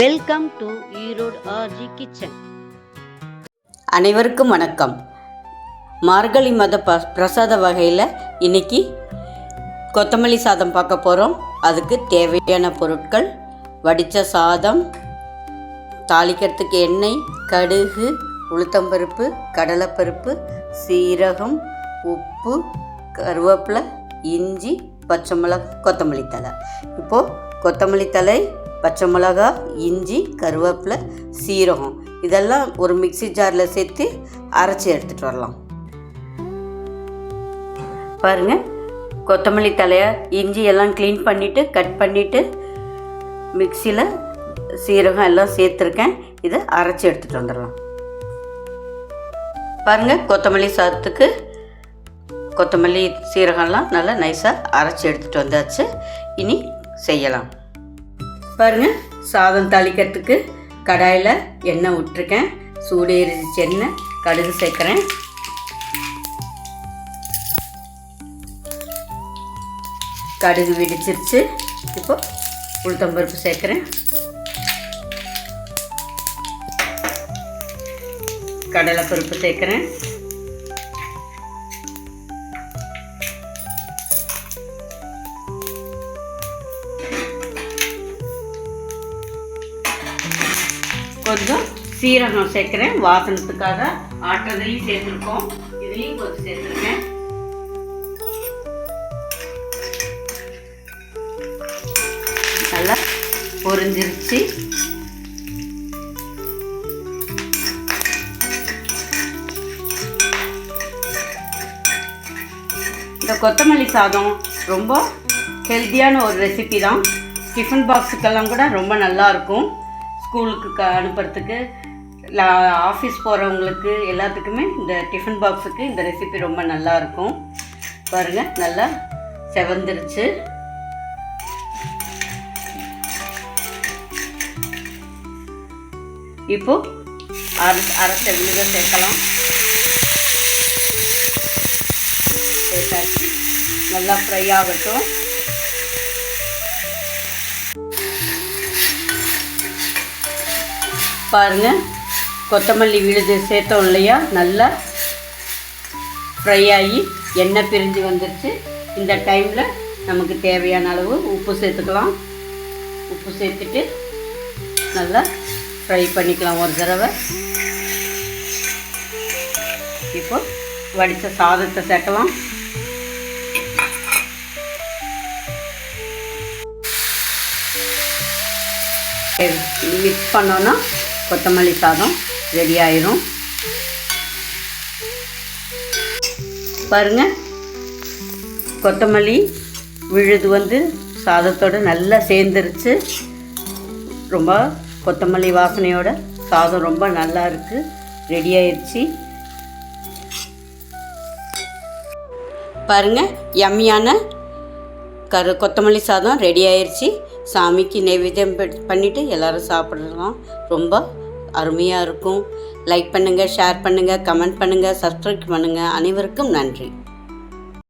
Welcome to Erode R G kitchen அனைவருக்கும் வணக்கம். மார்கழி மத ப பிரசாத வகையில் இன்னைக்கு கொத்தமல்லி சாதம் பார்க்க போகிறோம் அதுக்கு தேவையான பொருட்கள் வடித்த சாதம் தாளிக்கிறதுக்கு எண்ணெய் கடுகு உளுத்தம்பருப்பு கடலைப்பருப்பு சீரகம் உப்பு கருவேப்பிலை இஞ்சி பச்சை மிளகா கொத்தமல்லி தழை. இப்போது கொத்தமல்லி தழை பச்சை மிளகா இஞ்சி கருவேப்பிலை சீரகம். இதெல்லாம் ஒரு மிக்ஸி ஜாரில் சேர்த்து அரைச்சி எடுத்துகிட்டு வரலாம். பாருங்க கொத்தமல்லி தலையை இஞ்சி எல்லாம் க்ளீன் பண்ணிவிட்டு கட் பண்ணிவிட்டு மிக்சியில் சீரகம் எல்லாம் சேர்த்துருக்கேன். இதை அரைச்சி எடுத்துகிட்டு வந்துடலாம். பாருங்கள் கொத்தமல்லி சாதத்துக்கு கொத்தமல்லி சீரகம்லாம் நல்லா நைஸாக அரைச்சி எடுத்துகிட்டு வந்தாச்சு. இனி செய்யலாம். பாருங்கள் சாதம் தாளிக்கிறதுக்கு கடாயில் எண்ணெய் விட்டுருக்கேன். சூடு எரிச்சு எண்ணெய் கடுகு சேர்க்குறேன். கடுகு வெடிச்சிருச்சு. இப்போ உளுத்தம்பருப்பு சேர்க்குறேன். கடலைப்பருப்பு சேர்க்குறேன். கொஞ்சம் சீரகம் சேர்க்குறேன். வாசனத்துக்காக ஆட்டுறதுலையும் சேர்த்துருக்கோம். இதுலேயும் கொஞ்சம் சேர்த்துருக்கேன். நல்லா பொரிஞ்சிருச்சு. இந்த கொத்தமல்லி சாதம் ரொம்ப ஹெல்த்தியான ஒரு ரெசிபி தான். டிஃபன் பாக்ஸுக்கெல்லாம் கூட ரொம்ப நல்லா இருக்கும். ஸ்கூலுக்கு க அனுப்புறதுக்கு ஆஃபீஸ் போகிறவங்களுக்கு எல்லாத்துக்குமே இந்த டிஃபன் பாக்ஸுக்கு இந்த ரெசிபி ரொம்ப நல்லா இருக்கும் பாருங்கள் நல்லா செவந்துருச்சு. இப்போ அரை அரைச்ச விழுத சேர்க்கலாம். சேர்த்தாச்சு. நல்லா ஃப்ரை ஆகட்டும். பாருங்கள் கொத்தமல்லி விழுது சேர்த்தோம் இல்லையா? நல்லா ஃப்ரை ஆகி எண்ணெய் பிரிஞ்சு வந்துருச்சு. இந்த டைமில் நமக்கு தேவையான அளவு உப்பு சேர்த்துக்கலாம். உப்பு சேர்த்துட்டு நல்லா ஃப்ரை பண்ணிக்கலாம் ஒரு தடவை. இப்போ வடித்த சாதத்தை சேர்க்கலாம். மிக்ஸ் பண்ணோன்னா கொத்தமல்லி சாதம் ரெடி ஆயிரும். பாருங்க. கொத்தமல்லி விழுது வந்து சாதத்தோடு நல்லா சேர்ந்துருச்சு. ரொம்ப கொத்தமல்லி வாசனையோட சாதம் ரொம்ப நல்லா இருக்குது ரெடி ஆயிடுச்சு பாருங்கள் யம்மியான கரு கொத்தமல்லி சாதம் ரெடி ஆயிடுச்சு சாமிக்கு நைவேத்தியம் பண்ணிவிட்டு எல்லோரும் சாப்பிடலாம். ரொம்ப அருமையாக இருக்கும். லைக் பண்ணுங்கள் ஷேர் பண்ணுங்கள் கமெண்ட் பண்ணுங்கள் சப்ஸ்கிரைப் பண்ணுங்கள் அனைவருக்கும் நன்றி.